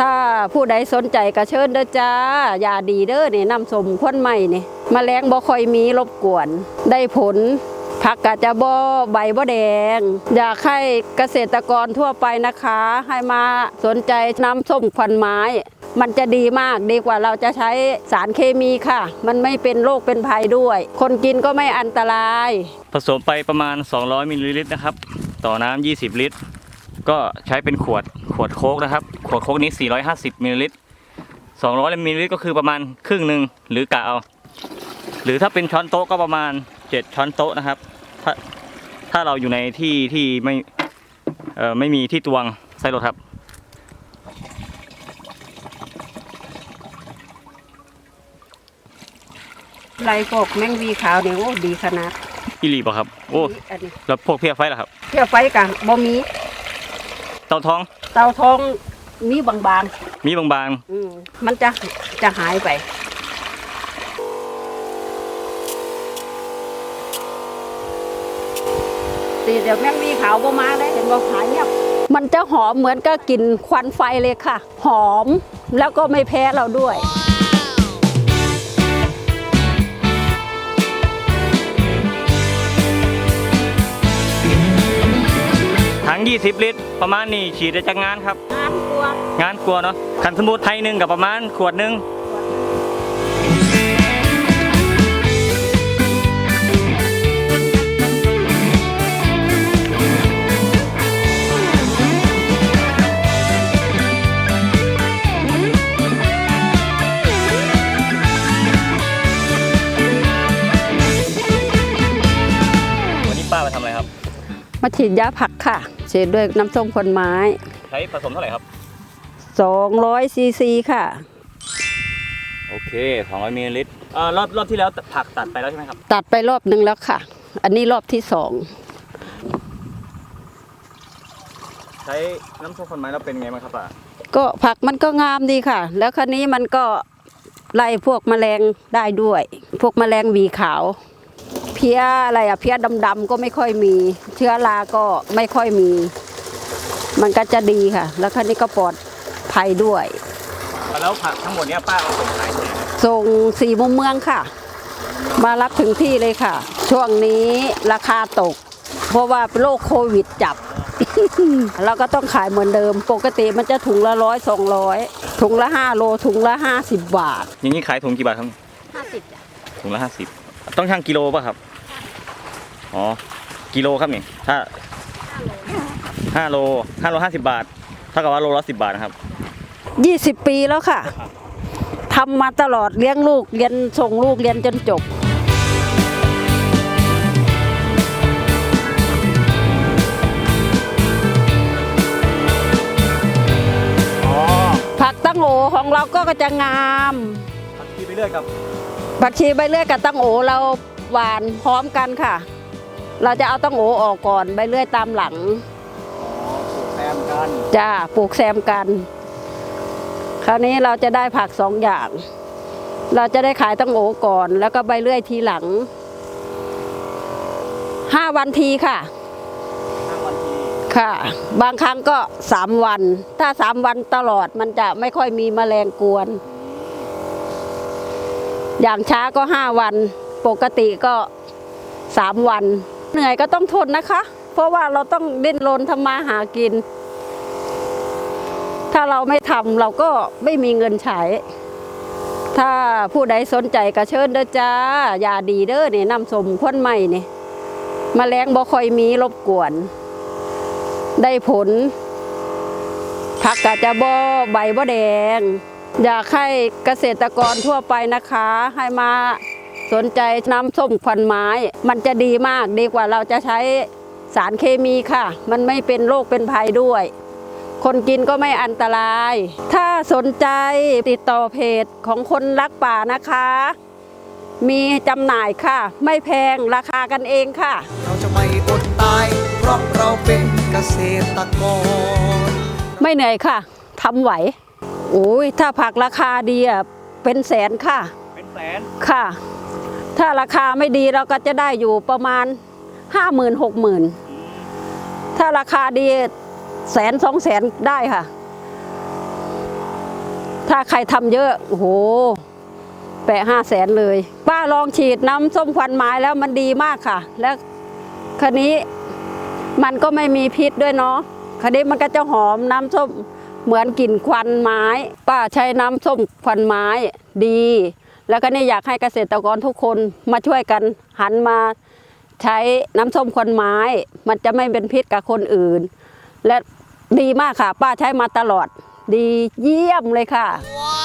ถ้าผู้ใดสนใจก็เชิญเด้อจ้ายาดีเด้อนี่น้ำสมควนใหม่นี่มแมลงบ่ค่อยมีรบกวน ได้ผล ผักกาจะบ่ใบบ่แดง อยากให้เกษตรกรทั่วไปนะคะ ให้มาสนใจน้ำส้มควันไม้ มันจะดีมากดีกว่าเราจะใช้สารเคมีค่ะ มันไม่เป็นโรคเป็นภัยด้วย คนกินก็ไม่อันตราย ผสมไปประมาณ 200มิลลิลิตรนะครับ ต่อน้ำ20 ลิตร ก็ใช้เป็นขวดขวดโค้กนะครับ ขวดโค้กนี้ 450มิลลิลิตร200มิลลิลิตรก็คือประมาณครึ่งหนึ่งหรือกะเอา หรือถ้าเป็นช้อนโต๊ะก็ประมาณ 7 ช้อนโต๊ะนะครับ ถ้าถ้าเราอยู่ในที่ที่ไม่เอ่อไม่มีที่ตวงใส่รถครับไรพวกแมงวีขาวเนี่ยโอ้ดีขนาดอีหลีป่ะครับ โอ้อันนี้แล้วพวกเพี้ยไฟล่ะครับ เที่ยวไฟกะบ่มี เตาท้อง เตาทองมีบางมีบางๆอืมมันจะจะหายไป ตีเดี๋ยวแมงวีขาวบ่มาเลยเห็นบ่หายเงียบมันจะหอมเหมือนกับกลิ่นควันไฟเลยค่ะ หอมแล้วก็ไม่แพ้เราด้วย 20 ลิตร ประมาณนี้ฉีดได้จากงานครับ งานกลัว งานกลัวเนาะคันสมุดไทยหนึ่งกับประมาณขวดหนึ่ง มาฉีดยาผักค่ะฉีดด้วยน้ำส้มคนไม้ใช้ผสมเท่าไหร่ครับ 200ซีซีค่ะ โอเค 200มิลลิลิตรเอ่อรอบรอบที่แล้วผักตัดไปแล้วใช่ไหมครับ ตัดไปรอบหนึ่งแล้วค่ะ อันนี้รอบที่สองใช้น้ำส้มคนไม้แล้วเป็นไงบ้างครับป้าก็ผักมันก็งามดีค่ะ แล้วคราวนี้มันก็ไล่พวกแมลงได้ด้วย พวกแมลงหวีขาวเพี้ยอะไรอะเพี้ยดำๆก็ไม่ค่อยมี เชื้อราก็ไม่ค่อยมี มันก็จะดีค่ะ แล้วคราวนี้ก็ปลอดภัยด้วย แล้วผักทั้งหมดเนี้ยป้าเอาส่งขายที่ไหนครับส่งสี่มุมเมืองค่ะ มารับถึงที่เลยค่ะ ช่วงนี้ราคาตก เพราะว่าโรคโควิดจับ เราก็ต้องขายเหมือนเดิม ปกติมันจะถุงละร้อยสองร้อยถุงละห้าโลถุงละห้าสิบบาท อย่างนี้ขายถุงกี่บาทครับห้าสิบถุงละห้าสิบต้องชั่งกิโลป่ะครับ อ๋อ กิโลครับนี่ ถ้าห้าโลห้าโลห้าสิบบาท เท่ากับว่าโลละสิบบาทนะครับ ยี่สิบปีแล้วค่ะ ทำมาตลอดเลี้ยงลูกเรียนส่งลูกเรียนจนจบ อ๋อผักตั้งโอของเราก็จะงาม ผักชีไปเรื่อยครับ ผักชีใบเลื่อยกับตั้งโอเราหวานพร้อมกันค่ะ เราจะเอาตั้งโอออกก่อนใบเลื่อยตามหลังอ๋อปลูกแซมกันจ้าปลูกแซมกัน คราวนี้เราจะได้ผักสองอย่าง เราจะได้ขายตั้งโอก่อน แล้วก็ใบเลื่อยทีหลังห้าวันทีค่ะ ห้าวันทีค่ะ บางครั้งก็สามวัน ถ้าสามวันตลอดมันจะไม่ค่อยมีแมลงกวน อย่างช้าก็ห้าวัน ปกติก็สามวัน เหนื่อยก็ต้องทนนะคะ เพราะว่าเราต้องดิ้นรนทำมาหากิน ถ้าเราไม่ทำเราก็ไม่มีเงินใช้ ถ้าผู้ใดสนใจก็เชิญเด้อจ้ายาดีเด้อเนี่ยน้ำสมควนใหม่เนี่ยมแมลงบ่คอยมีรบกวน ได้ผลผักกาจะบ่ใบบ่แดง อยากให้เกษตรกรทั่วไปนะคะ ให้มา สนใจน้ำส้มควันไม้ มันจะดีมากดีกว่าเราจะใช้สารเคมีค่ะ มันไม่เป็นโรคเป็นภัยด้วย คนกินก็ไม่อันตราย ถ้าสนใจติดต่อเพจของคนรักป่านะคะ มีจำหน่ายค่ะ ไม่แพงราคากันเองค่ะ เราจะไม่อดตายเพราะเราเป็นเกษตรกร ไม่เหนื่อยค่ะทำไหวโอ้ยถ้าผักราคาดีอะเป็นแสนค่ะ เป็นแสนค่ะ ถ้าราคาไม่ดีเราก็จะได้อยู่ประมาณห้าหมื่นหกหมื่นถ้าราคาดีแสนสองแสนได้ค่ะ ถ้าใครทำเยอะโอ้โหแปะห้าแสนเลย ป้าลองฉีดน้ำส้มควันไม้แล้วมันดีมากค่ะ แล้วคันนี้มันก็ไม่มีพิษด้วยเนาะคันนี้มันก็จะหอมน้ำส้มเหมือนกลิ่นควันไม้ ป้าใช้น้ำส้มควันไม้ดี แล้วก็นี่อยากให้เกษตรกรทุกคนมาช่วยกันหันมาใช้น้ำส้มควันไม้ มันจะไม่เป็นพิษกับคนอื่น และดีมากค่ะ ป้าใช้มาตลอด ดีเยี่ยมเลยค่ะ wow.